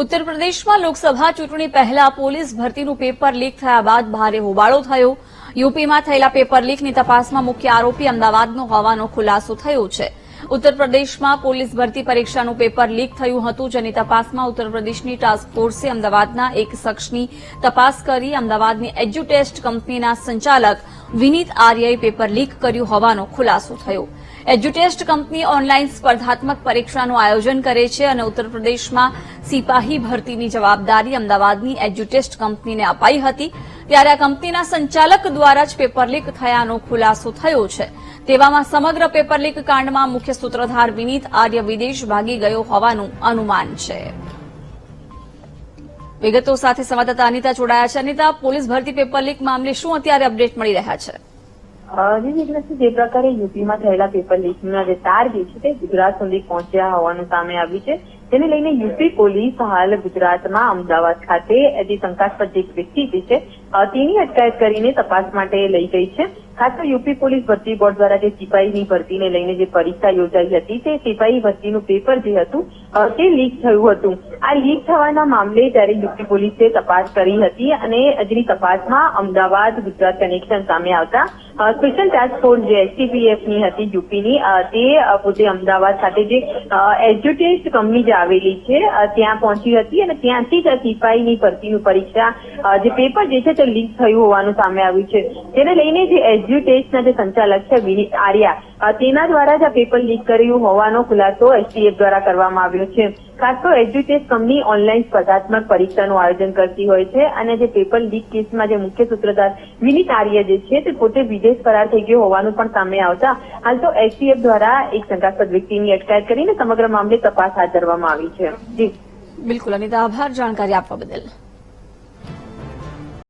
ઉત્તર પ્રદેશમાં લોકસભા ચૂંટણી પહેલા પોલીસ ભરતીનું પેપર લીક થયા બાદ ભારે હોબાળો થયો. યુપીમાં થયેલા પેપર લીકની તપાસમાં મુખ્ય આરોપી અમદાવાદનો હોવાનો ખુલાસો થયો છે. ઉત્તર પ્રદેશમાં પોલીસ ભરતી પરીક્ષાનું પેપર લીક થયું હતું, જેની તપાસમાં ઉત્તર પ્રદેશની ટાસ્ક ફોર્સે અમદાવાદના એક શખ્સની તપાસ કરી અમદાવાદની એજ્યુટેસ્ટ કંપનીના સંચાલક વિનીત આર્યએ પેપર લીક કર્યું હોવાનો ખુલાસો થયો. એજ્યુટેસ્ટ કંપની ઓનલાઈન સ્પર્ધાત્મક પરીક્ષાનું આયોજન કરે છે અને ઉત્તર પ્રદેશમાં સિપાહી ભરતીની જવાબદારી અમદાવાદની એજ્યુટેસ્ટ કંપનીને અપાઈ હતી. ત્યારે આ કંપનીના સંચાલક દ્વારા જ પેપર લીક થયાનો ખુલાસો થયો છે. તેવામાં સમગ્ર પેપર લીક કાંડમાં મુખ્ય સૂત્રધાર વિનીત આર્ય વિદેશ ભાગી ગયો હોવાનું અનુમાન છે. વિગતો સાથે સંવાદદાતા અનિતા જોડાયા છે. અનિતા, પોલીસ ભરતી પેપર લીક મામલે શું અત્યારે અપડેટ મળી રહ્યા છે? જી જિજ્ઞાસજી, જે પ્રકારે યુપીમાં થયેલા પેપર લીકના જે તાર જે છે તે ગુજરાત સુધી પહોંચ્યા હોવાનું સામે આવ્યું છે. તેને લઈને યુપી પોલીસ હાલ ગુજરાતમાં અમદાવાદ ખાતે જે શંકાસ્પદ એક વ્યક્તિ જે છે તેની અટકાયત કરીને તપાસ માટે લઈ ગઈ છે. ખાસ તો યુપી પોલીસ ભરતી બોર્ડ દ્વારા જે સિપાહીની ભરતીને લઈને જે પરીક્ષા યોજાઈ હતી તે સિપાહી ભરતીનું પેપર જે હતું તે લીક થયું હતું. આ લીક થવાના મામલે ત્યારે યુપી પોલીસે તપાસ કરી હતી અને જેની તપાસમાં અમદાવાદ ગુજરાત કનેક્શન સામે આવતા સ્પેશિયલ ટાસ્ક ફોર્સ જે એસટીપીએફની હતી યુપીની તે પોતે અમદાવાદ ખાતે જે અ, એજ્યુટેસ્ટ કંપની જે આવેલી છે ત્યાં પહોંચી હતી અને ત્યાંથી જ સિપાહીની ભરતીનું પરીક્ષા જે પેપર જે છે તે લીક થયું હોવાનું સામે આવ્યું છે. તેને લઈને જે એજ્યુટેસ્ટના જે સંચાલક છે વિનીત આર્યા તેના દ્વારા જ આ પેપર લીક કર્યું હોવાનો ખુલાસો એસટીએફ દ્વારા કરવામાં આવ્યો છે. ખાસ તો કંપની ઓનલાઈન સ્પર્ધાત્મક પરીક્ષાનું આયોજન કરતી હોય છે અને જે પેપર લીક કેસમાં જે મુખ્ય સૂત્રધાર વિનીત આર્ય જે છે તે પોતે વિદેશ ફરાર થઈ ગયો હોવાનું પણ સામે આવતા હાલ તો એસટીએફ દ્વારા એક શંકાસ્પદ વ્યક્તિની અટકાયત કરીને સમગ્ર મામલે તપાસ હાથ ધરવામાં આવી છે. જી. બિલકુલ અનિતા, આભાર જાણકારી આપવા બદલ.